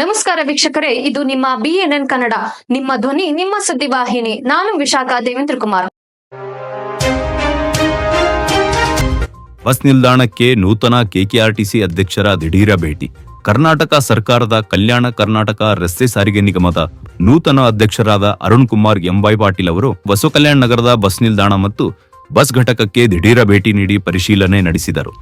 ನಮಸ್ಕಾರ ವೀಕ್ಷಕರೇ, ಇದು ನಿಮ್ಮ ಬಿಎನ್ಎನ್ ಕನ್ನಡ, ನಿಮ್ಮ ಧ್ವನಿ, ನಿಮ್ಮ ಸುದ್ದಿವಾಹಿನಿ ನಾನು ವಿಶಾಖ ದೇವೇಂದ್ರ ಕುಮಾರ್. ಬಸ್ ನಿಲ್ದಾಣಕ್ಕೆ ನೂತನ ಕೆಕೆಆರ್ಟಿಸಿ ಅಧ್ಯಕ್ಷರ ದಿಢೀರ ಭೇಟಿ. ಕರ್ನಾಟಕ ಸರ್ಕಾರದ ಕಲ್ಯಾಣ ಕರ್ನಾಟಕ ರಸ್ತೆ ಸಾರಿಗೆ ನಿಗಮದ ನೂತನ ಅಧ್ಯಕ್ಷರಾದ ಅರುಣ್ ಕುಮಾರ್ ಎಂಬೈ ಪಾಟೀಲ್ ಅವರು ಬಸವ ಕಲ್ಯಾಣ ನಗರದ ಬಸ್ ನಿಲ್ದಾಣ ಮತ್ತು ಬಸ್ ಘಟಕಕ್ಕೆ ದಿಢೀರ ಭೇಟಿ ನೀಡಿ ಪರಿಶೀಲನೆ ನಡೆಸಿದರು.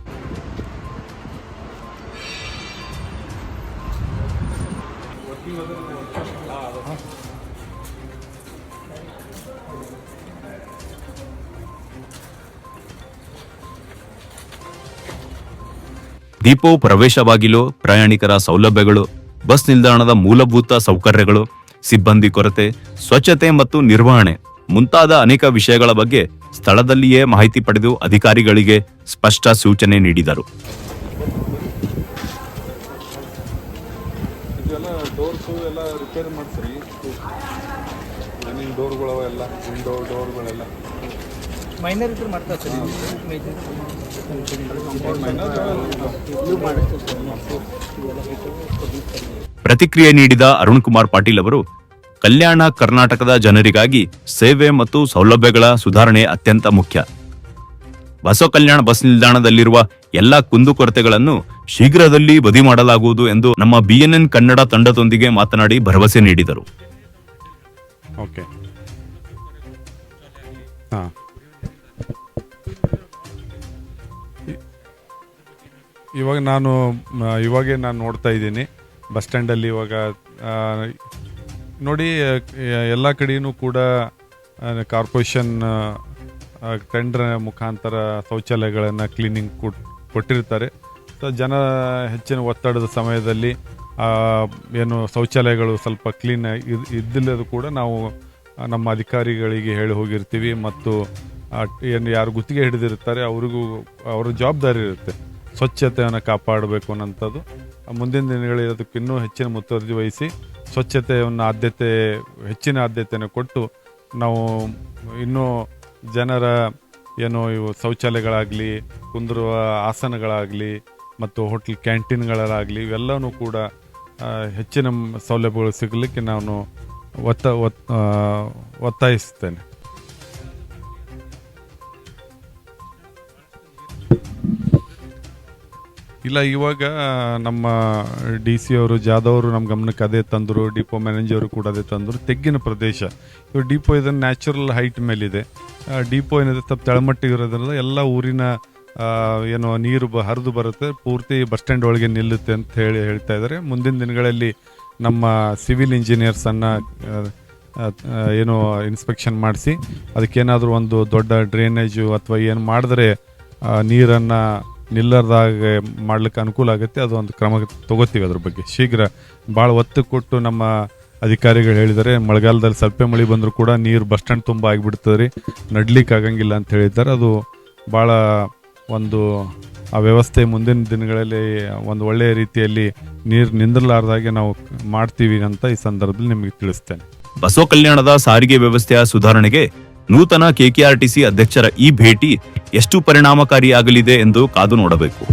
ದೀಪೋ ಪ್ರವೇಶ ಬಾಗಿಲು, ಪ್ರಯಾಣಿಕರ ಸೌಲಭ್ಯಗಳು, ಬಸ್ ನಿಲ್ದಾಣದ ಮೂಲಭೂತ ಸೌಕರ್ಯಗಳು, ಸಿಬ್ಬಂದಿ ಕೊರತೆ, ಸ್ವಚ್ಛತೆ ಮತ್ತು ನಿರ್ವಹಣೆ ಮುಂತಾದ ಅನೇಕ ವಿಷಯಗಳ ಬಗ್ಗೆ ಸ್ಥಳದಲ್ಲಿಯೇ ಮಾಹಿತಿ ಪಡೆದು ಅಧಿಕಾರಿಗಳಿಗೆ ಸ್ಪಷ್ಟ ಸೂಚನೆ ನೀಡಿದರು. ಇದೆಲ್ಲ ಡೋರ್ಸು ಎಲ್ಲ ರಿಪೇರಿ ಮಾಡ್ತೀರಿ? ಮನೆಯಿಂದ ಡೋರ್ಗಳವ ಎಲ್ಲ ವಿಂಡೋ ಡೋರ್ಗಳೆಲ್ಲ ಮೈನರ್ ಇದ್ರೆ ಮಾಡ್ತಾರೆ ಸರ್. ಪ್ರತಿಕ್ರಿಯೆ ನೀಡಿದ ಅರುಣ್ ಕುಮಾರ್ ಪಾಟೀಲ್ ಅವರು ಕಲ್ಯಾಣ ಕರ್ನಾಟಕದ ಜನರಿಗಾಗಿ ಸೇವೆ ಮತ್ತು ಸೌಲಭ್ಯಗಳ ಸುಧಾರಣೆ ಅತ್ಯಂತ ಮುಖ್ಯ. ಬಸವ ಕಲ್ಯಾಣ ಬಸ್ ನಿಲ್ದಾಣದಲ್ಲಿರುವ ಎಲ್ಲ ಕುಂದುಕೊರತೆಗಳನ್ನು ಶೀಘ್ರದಲ್ಲಿ ಬದಿ ಮಾಡಲಾಗುವುದು ಎಂದು ನಮ್ಮ ಬಿಎನ್ಎನ್ ಕನ್ನಡ ತಂಡದೊಂದಿಗೆ ಮಾತನಾಡಿ ಭರವಸೆ ನೀಡಿದರು. ಓಕೆ. ಇವಾಗ ನಾನು ಇವಾಗೆ ನಾನು ನೋಡ್ತಾ ಇದ್ದೀನಿ, ಬಸ್ ಸ್ಟ್ಯಾಂಡಲ್ಲಿ ಇವಾಗ ನೋಡಿ ಎಲ್ಲ ಕಡೆಯೂ ಕೂಡ ಕಾರ್ಪೊರೇಷನ್ ಟೆಂಡರ್ ಮುಖಾಂತರ ಶೌಚಾಲಯಗಳನ್ನು ಕ್ಲೀನಿಂಗ್ ಕೊಟ್ಟಿರ್ತಾರೆ. ಜನ ಹೆಚ್ಚಿನ ಒತ್ತಡದ ಸಮಯದಲ್ಲಿ ಏನು ಶೌಚಾಲಯಗಳು ಸ್ವಲ್ಪ ಕ್ಲೀನ್ ಇದ್ದಿಲ್ಲದು ಕೂಡ ನಾವು ನಮ್ಮ ಅಧಿಕಾರಿಗಳಿಗೆ ಹೇಳಿ ಹೋಗಿರ್ತೀವಿ ಮತ್ತು ಏನು ಯಾರು ಗುತ್ತಿಗೆ ಹಿಡಿದಿರ್ತಾರೆ ಅವ್ರಿಗೂ, ಅವರ ಜವಾಬ್ದಾರಿ ಇರುತ್ತೆ. ಸ್ವಚ್ಛತೆಯನ್ನು ಕಾಪಾಡಬೇಕು ಅನ್ನೋಂಥದ್ದು ಮುಂದಿನ ದಿನಗಳಲ್ಲಿ ಅದಕ್ಕೆ ಇನ್ನೂ ಹೆಚ್ಚಿನ ಮುತುವರ್ಜಿ ವಹಿಸಿ ಸ್ವಚ್ಛತೆಯನ್ನು ಆದ್ಯತೆ, ಹೆಚ್ಚಿನ ಆದ್ಯತೆಯನ್ನು ಕೊಟ್ಟು ನಾವು ಇನ್ನೂ ಜನರ, ಏನು ಇವು ಶೌಚಾಲಯಗಳಾಗಲಿ, ಕುಂದಿರುವ ಆಸನಗಳಾಗಲಿ ಮತ್ತು ಹೋಟೆಲ್ ಕ್ಯಾಂಟೀನ್ಗಳಾಗಲಿ ಇವೆಲ್ಲವೂ ಕೂಡ ಹೆಚ್ಚಿನ ಸೌಲಭ್ಯಗಳು ಸಿಗಲಿಕ್ಕೆ ನಾನು ಒತ್ತ ಒತ್ತಾಯಿಸ್ತೇನೆ ಇಲ್ಲ, ಇವಾಗ ನಮ್ಮ ಡಿ ಸಿ ಅವರು, ಜಾಧವ್ ಅವರು ನಮ್ಮ ಗಮನಕ್ಕೆ ಅದೇ ತಂದರು, ಡಿಪೋ ಮ್ಯಾನೇಜರು ಕೂಡ ಅದೇ ತಂದರು. ತೆಗ್ಗಿನ ಪ್ರದೇಶ. ಇವಾಗ ಡಿಪೋ ಇದನ್ನು ನ್ಯಾಚುರಲ್ ಹೈಟ್ ಮೇಲಿದೆ. ಡಿಪೋ ಏನಿದೆ ಸ್ವಲ್ಪ ತಳಮಟ್ಟಿಗೆ ಇರೋದ್ರಿಂದ ಎಲ್ಲ ಊರಿನ ಏನು ನೀರು ಬ ಹರಿದು ಬರುತ್ತೆ, ಪೂರ್ತಿ ಬಸ್ ಸ್ಟ್ಯಾಂಡ್ ಒಳಗೆ ನಿಲ್ಲುತ್ತೆ ಅಂತ ಹೇಳಿ ಹೇಳ್ತಾ ಇದ್ದಾರೆ. ಮುಂದಿನ ದಿನಗಳಲ್ಲಿ ನಮ್ಮ ಸಿವಿಲ್ ಇಂಜಿನಿಯರ್ಸನ್ನು ಏನು ಇನ್ಸ್ಪೆಕ್ಷನ್ ಮಾಡಿಸಿ, ಅದಕ್ಕೇನಾದರೂ ಒಂದು ದೊಡ್ಡ ಡ್ರೈನೇಜು ಅಥವಾ ಏನು ಮಾಡಿದ್ರೆ ನೀರನ್ನು ನಿಲ್ಲರ್ದಾಗೆ ಮಾಡ್ಲಿಕ್ಕೆ ಅನುಕೂಲ ಆಗುತ್ತೆ ಅದು ಒಂದು ಕ್ರಮ ತಗೋತೀವಿ ಅದ್ರ ಬಗ್ಗೆ. ಶೀಘ್ರ ಭಾಳ ಒತ್ತು ಕೊಟ್ಟು ನಮ್ಮ ಅಧಿಕಾರಿಗಳು ಹೇಳಿದ್ದಾರೆ, ಮಳೆಗಾಲದಲ್ಲಿ ಸ್ವಲ್ಪ ಮಳೆ ಬಂದರೂ ಕೂಡ ನೀರು ಬಸ್ ಸ್ಟ್ಯಾಂಡ್ ತುಂಬ ಆಗಿಬಿಡ್ತದೆ ರೀ, ನಡ್ಲಿಕ್ಕೆ ಆಗಂಗಿಲ್ಲ ಅಂತ ಹೇಳಿದ್ದಾರೆ. ಅದು ಭಾಳ ಒಂದು, ಆ ವ್ಯವಸ್ಥೆ ಮುಂದಿನ ದಿನಗಳಲ್ಲಿ ಒಂದು ಒಳ್ಳೆಯ ರೀತಿಯಲ್ಲಿ ನೀರು ನಿಂದಿರಲಾರ್ದಾಗೆ ನಾವು ಮಾಡ್ತೀವಿ ಅಂತ ಈ ಸಂದರ್ಭದಲ್ಲಿ ನಿಮಗೆ ತಿಳಿಸ್ತೇನೆ. ಬಸವ ಕಲ್ಯಾಣದ ಸಾರಿಗೆ ವ್ಯವಸ್ಥೆಯ ಸುಧಾರಣೆಗೆ ನೂತನ ಕೆಕೆಆರ್ಟಿಸಿ ಅಧ್ಯಕ್ಷರ ಈ ಭೇಟಿ ಎಷ್ಟು ಪರಿಣಾಮಕಾರಿಯಾಗಲಿದೆ ಎಂದು ಕಾದು ನೋಡಬೇಕು.